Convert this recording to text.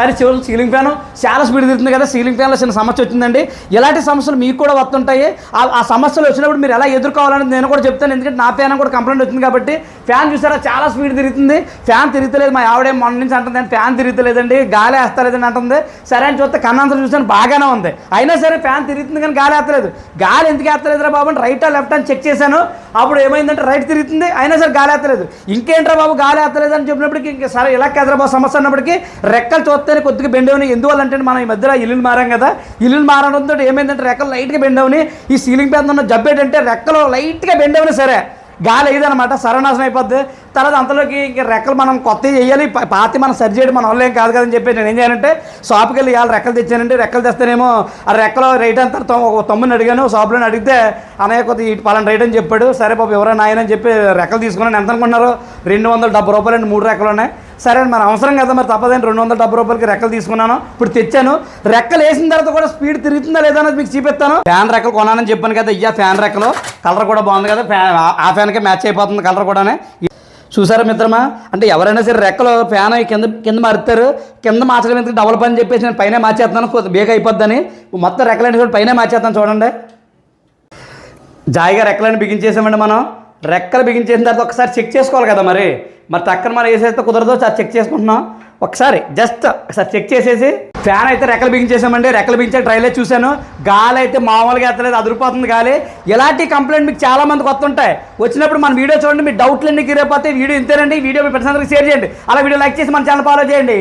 సారి చివరి ceiling fan చాలా speed తిరుగుతుంది కదా సీలింగ్ ఫ్యాన్లో చిన్న సమస్య వచ్చిందండి. ఇలాంటి సమస్యలు మీకు కూడా వస్తుంటాయి? ఆ- సమస్యలు వచ్చినప్పుడు మీరు ఎలా ఎదుర్కోవాలని నేను కూడా చెప్తాను. ఎందుకంటే నా ఫ్యాన్ కూడా కంప్లైంట్ వచ్చింది కాబట్టి ఫ్యాన్ చూసారా చాలా స్పీడ్ తిరుగుతుంది. ఫ్యాన్ తిరుగుతలేదు. మా ఆవిడే మొన్న నుంచి అంటుంది ఫ్యాన్ తిరుగుతలేదండి గాలి వేస్తలేదని అంటుంది. సరే అని చూస్తే కన్నాంతరం చూసాను బాగానే ఉంది. అయినా సరే ఫ్యాన్ తిరుగుతుంది కానీ గాలి వేస్తలేదు. గాలి ఎందుకు వేస్తలేదురా బాబు అని రైట్ లెఫ్ట్ అని చెక్ చేశాను. అప్పుడు ఏమైందంటే రైట్ తిరుగుతుంది అయినా సరే గాలి ఎత్తలేదు ఇంకేంట్రా బాబు గాలి ఎత్తలేదు అని చెప్పినప్పటికీ ఇంకా సరే ఇలా కదరా సమస్య అన్నప్పటికీ రెక్కలు చూస్తేనే కొద్దిగా బెండ్ అవుని ఎందువల్ల అంటే మనం ఈ మధ్యలో ఇల్లులు మారాం కదా ఇల్లులు మారడంతో ఏమైందంటే రెక్కలు లైట్గా బెండ్ అవుని ఈ సీలింగ్ పెద్ద ఉన్న జబ్బేటంటే రెక్కలు లైట్గా బెండ్ అవుని సరే. గాలి అయ్యదనమాట సర్వనాశనం అయిపోద్ది. తర్వాత అంతలోకి ఇంక రెక్కలు మనం కొత్తవి చేయాలి పాతి మనం సరి చేయడం మన వల్ల కాదు కదని చెప్పి నేను ఏం చేయాలంటే షాప్కి వెళ్ళి ఇవాళ రెక్కలు తెచ్చానంటే రెక్కలు తెస్తేనేమో ఆ రెక్కలో రేట్ అంత ఒక తమ్ముని అడిగాను షాప్లో అడిగితే అన్నయ్య కొద్ది ఇటు పలానా రేట్ అని చెప్పాడు. సరే బాబు ఎవరైనా ఆయన అని చెప్పి రెక్కలు తీసుకున్నాను. ఎంత అనుకున్నారు? రెండు వందల డెబ్బై రూపాయలు అండి మూడు రెక్కలు ఉన్నాయి. సరే మరి అవసరం కదా మరి తప్పదని రెండు వందల డెబ్బై రూపాయలకి రెక్కలు తీసుకున్నాను. ఇప్పుడు తెచ్చాను. రెక్కలు వేసిన తర్వాత కూడా స్పీడ్ తిరుగుతుందా లేదా అనేది మీకు చూపిస్తాను. ఫ్యాన్ రెక్కలు కొనాలని చెప్పాను కదా ఇయ్యా ఫ్యాన్ రెక్కలు. కలర్ కూడా బాగుంది కదా ఫ్యాన్ ఆ ఫ్యాన్కే మ్యాచ్ అయిపోతుంది కలర్ కూడానే. చూసారా మిత్రమా? అంటే ఎవరైనా సరే రెక్కలు ఫ్యాన్ కింద కింద మారుతారు. కింద మార్చడం ఎందుకు? డబల్ పని చెప్పేసి నేను పైన మార్చేస్తున్నాను బేగ అయిపోద్దని. మొత్తం రెక్కలన్నీ కూడా పైన మార్చేస్తాను చూడండి. జాయిగా రెక్కలని బిగించేసామండి మనం. రెక్కలు బిగించేసిన తర్వాత ఒకసారి చెక్ చేసుకోవాలి కదా మరి. మరి టక్కన మనం వేసేస్తే కుదరదో సార్ చెక్ చేసుకుంటున్నాం. ఒకసారి జస్ట్ ఒకసారి చెక్ చేసేసి ఫ్యాన్ అయితే రెక్కలు బిగించేసామండి. రెక్కలు బిగించే ట్రైలే చూశాను. గాలి అయితే మామూలుగా ఎత్తలేదు అదిరిపోతుంది గాలి. ఇలాంటి కంప్లైంట్ మీకు చాలా మందికి వస్తుంటాయి. వచ్చినప్పుడు మన వీడియో చూడండి మీ డౌట్లు అన్ని క్లియర్ అయిపోతే వీడియో ఇంతేనండి. వీడియో మీ ప్రతి షేర్ చేయండి. అలా వీడియో లైక్ చేసి మన ఛానల్ ఫాలో చేయండి.